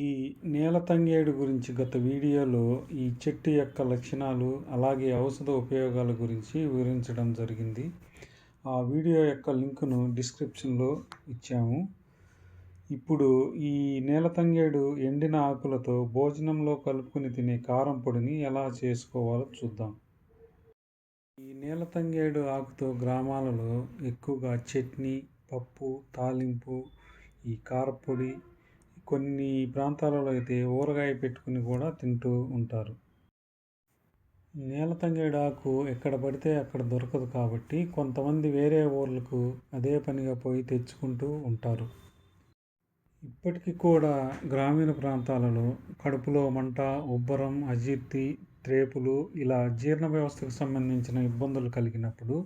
ఈ నేల తంగేడు గురించి గత వీడియోలో ఈ చెట్టు యొక్క లక్షణాలు అలాగే ఔషధ ఉపయోగాల గురించి వివరించడం జరిగింది. ఆ వీడియో యొక్క లింకును డిస్క్రిప్షన్లో ఇచ్చాము. ఇప్పుడు ఈ నేల తంగేడు ఎండిన ఆకులతో భోజనంలో కలుపుకొని తినే కారం పొడిని ఎలా చేసుకోవాలో చూద్దాం. ఈ నేల తంగేడు ఆకుతో గ్రామాలలో ఎక్కువగా చట్నీ పప్పు తాలింపు ఈ కారపొడి కొన్ని ప్రాంతాలలో అయితే ఊరగాయ పెట్టుకుని కూడా తింటూ ఉంటారు. నేల తంగేడాకు ఎక్కడ పడితే అక్కడ దొరకదు కాబట్టి కొంతమంది వేరే ఊర్లకు అదే పనిగా పోయి తెచ్చుకుంటూ ఉంటారు. ఇప్పటికీ కూడా గ్రామీణ ప్రాంతాలలో కడుపులో మంట ఉబ్బరం అజీర్తి త్రేపులు ఇలా జీర్ణ వ్యవస్థకు సంబంధించిన ఇబ్బందులు కలిగినప్పుడు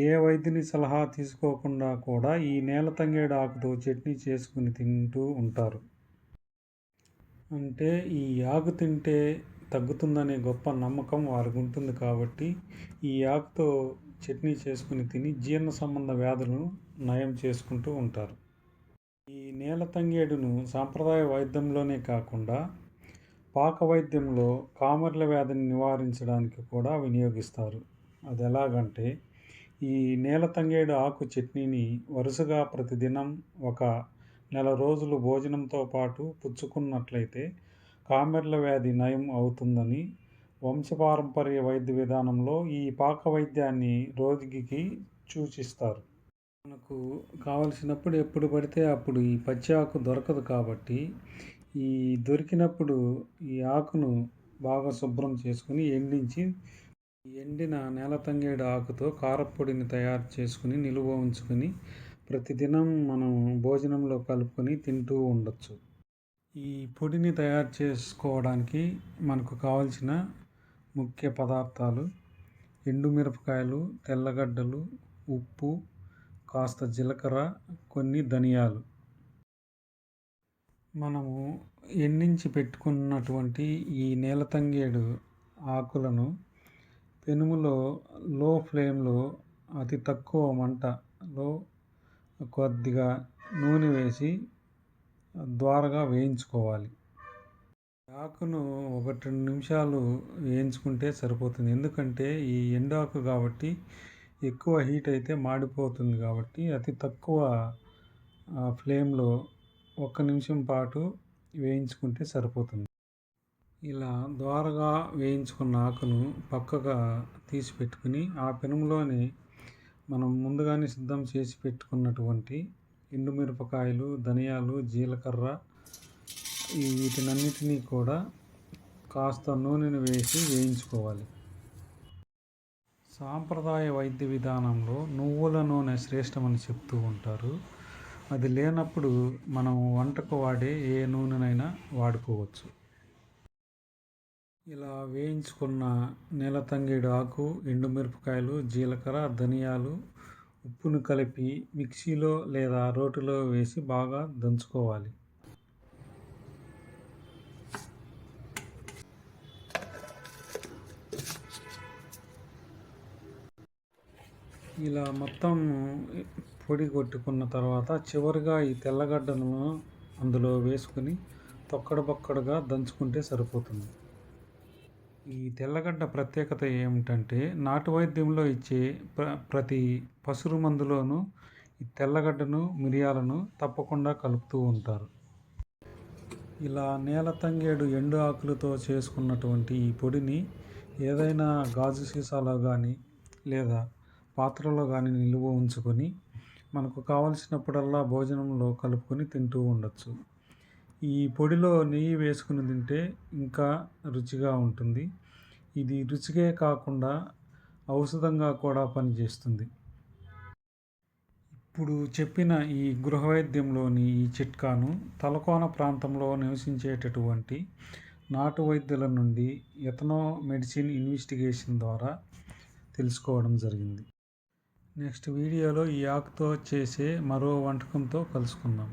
ఏ వైద్యుని సలహా తీసుకోకుండా కూడా ఈ నేల తంగేడు ఆకుతో చట్నీ చేసుకుని తింటూ ఉంటారు. అంటే ఈ ఆకు తింటే తగ్గుతుందనే గొప్ప నమ్మకం వారికి ఉంటుంది కాబట్టి ఈ ఆకుతో చట్నీ చేసుకుని తిని జీర్ణ సంబంధ వ్యాధులను నయం చేసుకుంటూ ఉంటారు. ఈ నేల తంగేడును సాంప్రదాయ వైద్యంలోనే కాకుండా పాక వైద్యంలో కామర్ల వ్యాధిని నివారించడానికి కూడా వినియోగిస్తారు. అది ఎలాగంటే ఈ నేల తంగేడు ఆకు చట్నీని వరుసగా ప్రతిదినం ఒక నెల రోజులు భోజనంతో పాటు పుచ్చుకున్నట్లయితే కామెర్ల వ్యాధి నయం అవుతుందని వంశపారంపర్య వైద్య విధానంలో ఈ పాక వైద్యాన్ని రోగికి సూచిస్తారు. మనకు కావలసినప్పుడు ఎప్పుడు పడితే అప్పుడు ఈ పచ్చి ఆకు దొరకదు కాబట్టి ఈ దొరికినప్పుడు ఈ ఆకును బాగా శుభ్రం చేసుకుని ఎండించి ఎండిన నేల తంగేడు ఆకుతో కారపొడిని తయారు చేసుకుని నిలువ ఉంచుకొని ప్రతిదినం మనం భోజనంలో కలుపుకొని తింటూ ఉండొచ్చు. ఈ పొడిని తయారు చేసుకోవడానికి మనకు కావలసిన ముఖ్య పదార్థాలు ఎండుమిరపకాయలు తెల్లగడ్డలు ఉప్పు కాస్త జీలకర్ర కొన్ని ధనియాలు. మనము ఎండించి పెట్టుకున్నటువంటి ఈ నేల తంగేడు ఆకులను పెనుములో లో ఫ్లేమ్లో అతి తక్కువ మంటలో కొద్దిగా నూనె వేసి ద్వారగా వేయించుకోవాలి. ఆకును ఒకటి రెండు నిమిషాలు వేయించుకుంటే సరిపోతుంది. ఎందుకంటే ఈ ఎండాకు కాబట్టి ఎక్కువ హీట్ అయితే మాడిపోతుంది కాబట్టి అతి తక్కువ ఫ్లేమ్లో ఒక్క నిమిషం పాటు వేయించుకుంటే సరిపోతుంది. ఇలా ద్వారగా వేయించుకున్న ఆకును పక్కగా తీసి పెట్టుకుని ఆ పెనంలోనే మనం ముందుగానే సిద్ధం చేసి పెట్టుకున్నటువంటి ఎండుమిరపకాయలు ధనియాలు జీలకర్ర వీటినన్నిటినీ కూడా కాస్త నూనెను వేసి వేయించుకోవాలి. సాంప్రదాయ వైద్య విధానంలో నువ్వుల నూనె శ్రేష్టమని చెప్తూ ఉంటారు. అది లేనప్పుడు మనం వంటకు వాడే ఏ నూనెనైనా వాడుకోవచ్చు. ఇలా వేయించుకున్న నేలతంగేడు ఆకు ఎండుమిరపకాయలు జీలకర్ర ధనియాలు ఉప్పును కలిపి మిక్సీలో లేదా రోటిలో వేసి బాగా దంచుకోవాలి. ఇలా మొత్తం పొడి కొట్టుకున్న తర్వాత చివరిగా ఈ తెల్లగడ్డలను అందులో వేసుకుని తొక్కడ బొక్కడగా దంచుకుంటే సరిపోతుంది. ఈ తెల్లగడ్డ ప్రత్యేకత ఏమిటంటే నాటు వైద్యంలో ఇచ్చే ప్ర ప్రతి పసురు మందులోనూ ఈ తెల్లగడ్డను మిరియాలను తప్పకుండా కలుపుతూ ఉంటారు. ఇలా నేల తంగేడు ఎండు ఆకులతో చేసుకున్నటువంటి ఈ పొడిని ఏదైనా గాజు సీసాలో కానీ లేదా పాత్రలో కానీ నిలువ ఉంచుకొని మనకు కావలసినప్పుడల్లా భోజనంలో కలుపుకొని తింటూ ఉండొచ్చు. ఈ పొడిలో నెయ్యి వేసుకుని తింటే ఇంకా రుచిగా ఉంటుంది. ఇది రుచికే కాకుండా ఔషధంగా కూడా పనిచేస్తుంది. ఇప్పుడు చెప్పిన ఈ గృహవైద్యంలోని ఈ చిట్కాను తలకోన ప్రాంతంలో నివసించేటటువంటి నాటు వైద్యుల నుండి ఎతనో మెడిసిన్ ఇన్వెస్టిగేషన్ ద్వారా తెలుసుకోవడం జరిగింది. నెక్స్ట్ వీడియోలో ఈ ఆకుతో చేసే మరో వంటకంతో కలుసుకుందాం.